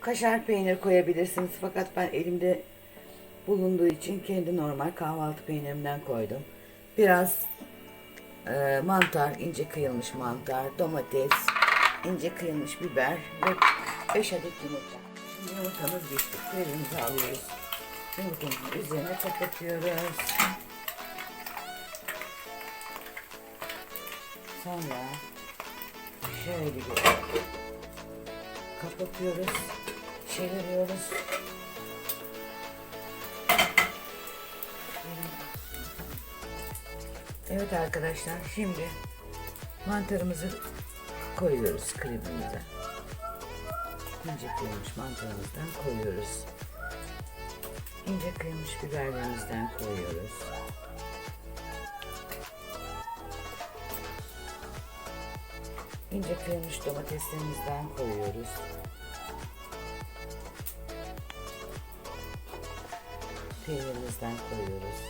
Kaşar peynir koyabilirsiniz fakat ben elimde bulunduğu için kendi normal kahvaltı peynirimden koydum. Biraz e, mantar, ince kıyılmış mantar, domates, ince kıyılmış biber ve 5 adet yumurta. Şimdi yumurtamız bitti. Kremimizi alıyoruz. Yumurtamızın üzerine kapatıyoruz. Sonra şöyle bir kapatıyoruz. Çeviriyoruz. Evet arkadaşlar şimdi mantarımızı koyuyoruz kremimize. İnce kıyılmış mantarımızdan koyuyoruz. İnce kıyılmış biberlerimizden koyuyoruz. İnce kıyılmış domateslerimizden koyuyoruz. Peynirimizden koyuyoruz.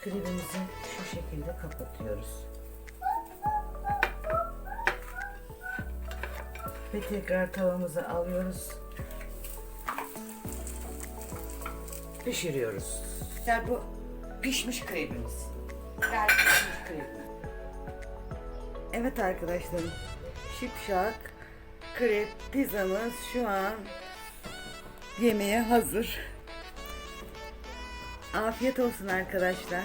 Kremimizi şu şekilde kapatıyoruz. Ve tekrar tavamızı alıyoruz. Pişiriyoruz. Yani bu pişmiş kremimiz. Yani pişmiş krem. Evet arkadaşlarım. Şipşak krep pizzamız şu an yemeğe hazır. Afiyet olsun arkadaşlar.